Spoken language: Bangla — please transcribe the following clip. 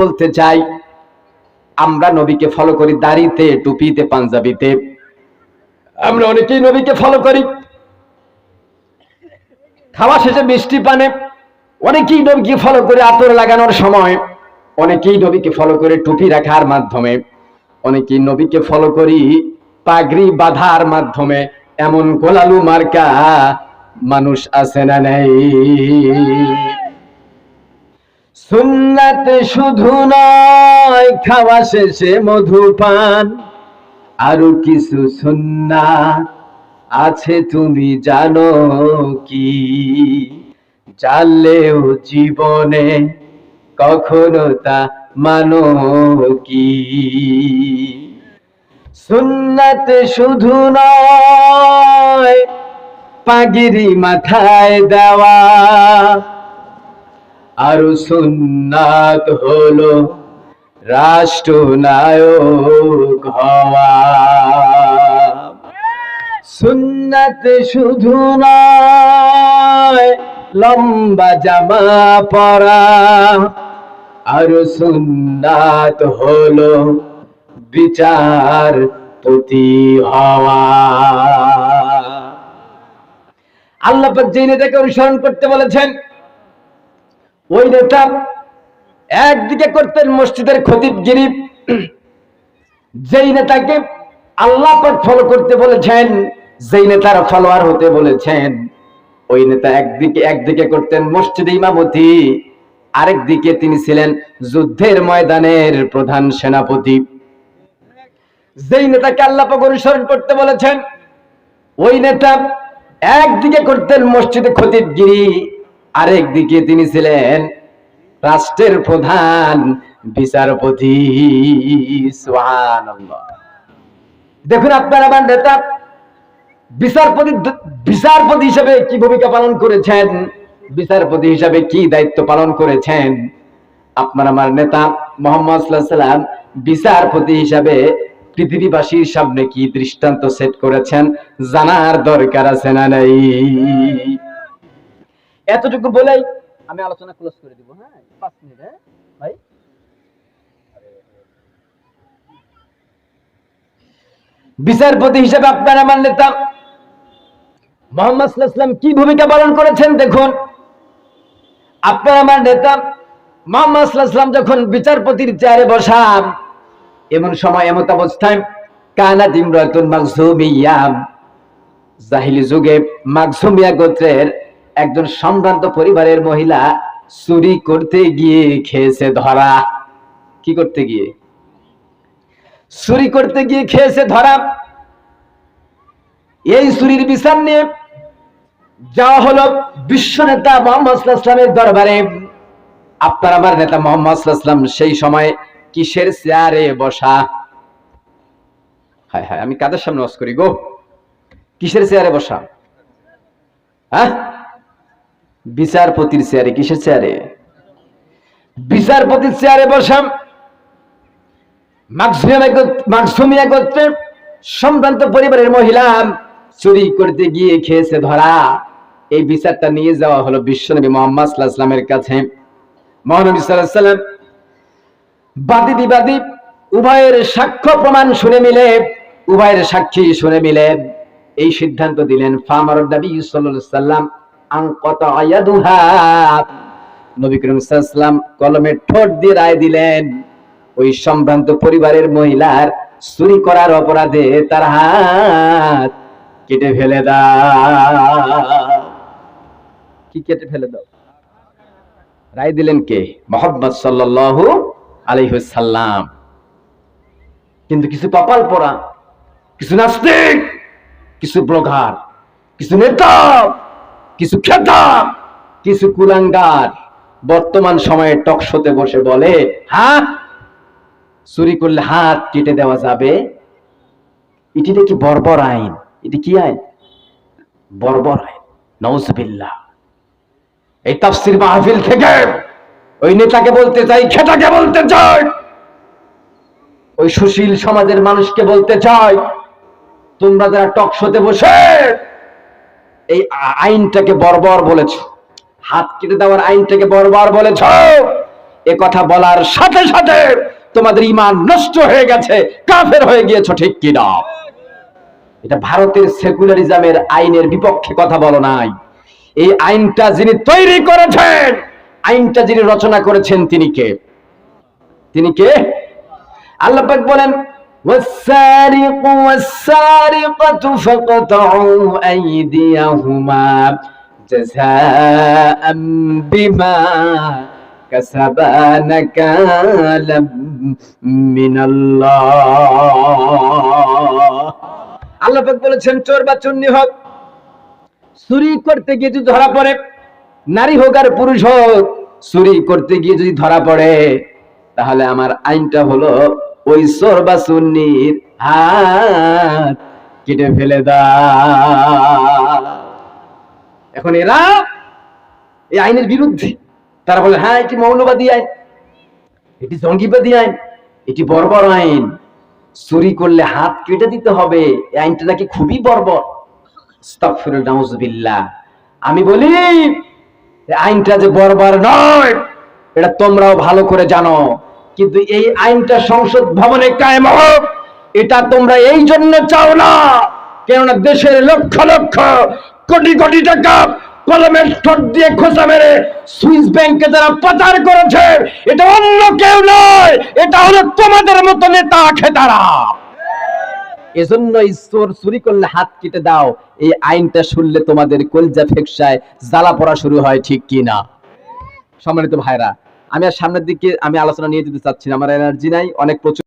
বলতে চাই, আমরা নবীকে ফলো করি দাড়িতে, টুপিতে, পাঞ্জাবিতে। আমরা অনেকেই নবীকে ফলো করি। খাওয়া শেষে মিষ্টি পানে। অনেকেই নবীকে ফলো করে আতর লাগানোর সময়, অনেকেই নবীকে ফলো করে টুপি রাখার মাধ্যমে, অনেকেই নবীকে ফলো করি পাগড়ি বাঁধার মাধ্যমে। এমন গোলালু মার্কা মানুষ আছে না নেই? সুন্নাত শুধু নয়, খাওয়া শেষে মধুপান আরও কিছু সুন্নাত আছে তুমি জানো কি? জানলেও জীবনে কখনো তা মানো কি? সুন্নাত শুধু নয়, পাগিরি মাথায় দেওয়া। আরও সুন্নাত হলো রাষ্ট্রনায়ক হওয়া। সুন্নাত শুধু নয়, লম্বা জামা পরা। আর সুন্নাত হলো বিচার প্রতি হওয়া। আল্লাহ পাক যে নেতাকে অনুসরণ করতে বলেছেন ওই নেতা একদিকে করতেন মসজিদের খতিব খতিবগিরি যেই নেতাকে আল্লাহ পাক ফলো করতে বলেছেন, যেই নেতার ফলোয়ার হতে বলেছেন, ওই নেতা একদিকে একদিকে করতেন মসজিদে ইমামতি আরেক দিকে তিনি ছিলেন যুদ্ধের ময়দানের প্রধান সেনাপতি। যেই নেতাকে আল্লাহ অনুসরণ করতে বলেছেন, ওই নেতা একদিকে করতেন মসজিদে খতিবগিরি আরেক দিকে তিনি ছিলেন রাষ্ট্রের প্রধান বিচারপতি। দেখুন আপনার আমার নেতা, বিচারপতি বিচারপতি হিসেবে কি ভূমিকা পালন করেছেন? বিচারপতি হিসাবে কি দায়িত্ব পালন করেছেন? আপনার আমার নেতা মোহাম্মদ বিচারপতি হিসাবে পৃথিবীবাসীর সামনে কি দৃষ্টান্ত সেট করেছেন জানার দরকার আছে না নাই? এতটুকু বলেই আমি আলোচনা ক্লোজ করে দিব হ্যাঁ? পাঁচ মিনিট হ্যাঁ? ভাই? বিচারপতি হিসেবে আপনার আমার নেতা মোহাম্মদ কি ভূমিকা পালন করেছেন দেখুন। আপনার আমার নেতা মোহাম্মদ যখন বিচারপতির চেয়ারে বসান, এমন সময়, এমত অবস্থায় কানা দিমরাতুন মাকসুমিয়াম জাহিলি যুগে মাকসুমিয়া গোত্রের একজন সম্ভ্রান্ত পরিবারের মহিলা চুরি করতে গিয়ে খেয়েছে ধরা। কি করতে গিয়ে? চুরি করতে গিয়ে খেয়েছে ধরা। এই চুরির বিচার নিয়ে যাওয়া হলো বিশ্ব নেতা মোহাম্মদ দরবারে। আপনার আমার নেতা মোহাম্মদ সেই সময় কিসের চেয়ারে বসা? হায় হায়, আমি কাদের সামনে ওয়াজ করি গো? কিসের চেয়ারে বসা? হ্যাঁ? বিচারপতির চেয়ারে, কিসের চেয়ারে? বিচারপতির চেয়ারে বসাম সম্ভ্রান্ত পরিবারের মহিলা চুরি করতে গিয়ে খেয়েছে ধরা। এই বিচারটা নিয়ে যাওয়া হলো বিশ্বনবী মোহাম্মদ ইসলামের কাছে। মহানবী সাল্লাম বাদী বিবাদী উভয়ের সাক্ষ্য প্রমাণ শুনে মিলে, উভয়ের সাক্ষী শুনে মিলে এই সিদ্ধান্ত দিলেন ফামার দাবি সাল্লাম। কলমের ঠোঁট দিয়ে রায় দিলেন, ওই সম্ভ্রান্ত পরিবারের মহিলার চুরি করার অপরাধে তার হাত কেটে ফেলে কি কেটে ফেলে দাও? রায় দিলেন কে? মোহাম্মদ সাল্লাল্লাহু আলাইহি কিন্তু কিছু কপাল পড়া কিছু নাস্তিক, কিছু ব্লগার, কিছু নেতা কিছু খেতা কিছু কুলাঙ্গার বর্তমান সময়ে টক শোতে বসে বলে হ্যাঁ চুরি করলে হাত কেটে দেওয়া যাবে। এটি কি বর্বর আইন? এটি কি আইন? বর্বর আইন। নওজবিল্লাহ এই তাফসির মাহফিল থেকে ওই নেতাকে বলতে চাই খেটাকে বলতে চাই, ওই সুশীল সমাজের মানুষকে বলতে চাই, তোমরা যারা টক শোতে বসে এই আইনটাকে বর্বর বলেছ। হাত কেটে দেওয়ার আইনটাকে বর্বর বলেছ। এ কথা বলার সাথে সাথে তোমাদের ইমান নষ্ট হয়ে গেছে, কাফের হয়ে গিয়েছো, ঠিক কিনা এটা ভারতের সেকুলারিজমের আইনের বিপক্ষে কথা বলো নাই। এই আইনটা যিনি তৈরি করেছেন, আইনটা যিনি রচনা করেছেন তিনি কে? তিনি কে? আল্লাহ বলেন والسارق والسارقة فاقطعوا أيديهما جزاء بما كسبا نكالا من الله আল্লাহ পাক বলেছেন চোর বা চুন্নি হোক চুরি করতে গিয়ে যদি ধরা পড়ে নারী হোক আর পুরুষ হোক চুরি করতে গিয়ে যদি ধরা পড়ে তাহলে আমার আইনটা হলো ওই বা চুন্নির হাত কেটে ফেলে দাও। এখন এরা এই আইনের বিরুদ্ধে, তারা বলে হ্যাঁ এটি মৌলবাদী আইন, এটি জঙ্গিবাদী আইন, এটি বর্বর আইন। চুরি করলে হাত কেটে দিতে হবে। এই আইনটা নাকি খুবই বর্বর। আমি বলি আইনটা যে বর্বর নয়, এটা তোমরাও ভালো করে জানো। কিন্তু এই আইনটা সংসদ ভবনে কায়েম হোক, এটা তোমরা এই জন্য চাও না। কেননা দেশের লক্ষ লক্ষ, কোটি কোটি টাকা কলমের ঠোঁট দিয়ে খোঁচা মেরে সুইস ব্যাংকে যারা পাচার করেছে, এটা অন্য কেউ নয়, এটা হলো তোমাদের মতো নেতা খেতারা এজন্য ঈশ্বর চুরি করলে হাত কেটে দাও, এই আইনটা শুনলে তোমাদের কলজা ফেকসায় জ্বালা পড়া শুরু হয় ঠিক কি না সম্মানিত ভাইরা আমি আর সামনের দিকে আমি আলোচনা নিয়ে যেতে চাচ্ছি আমার এনার্জি নাই অনেক প্রচুর